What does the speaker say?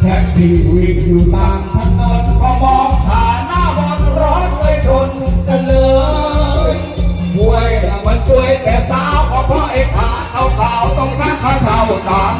แท็กซี่วิ่งอยู่ตามถนนพอมองผ่านหน้าวังร้อนเลยชนกันเลยหวยละมันสวยแต่สาวก็เพราะไอ้ขาเอาเปล่าต้องรักเขาเท้าตาม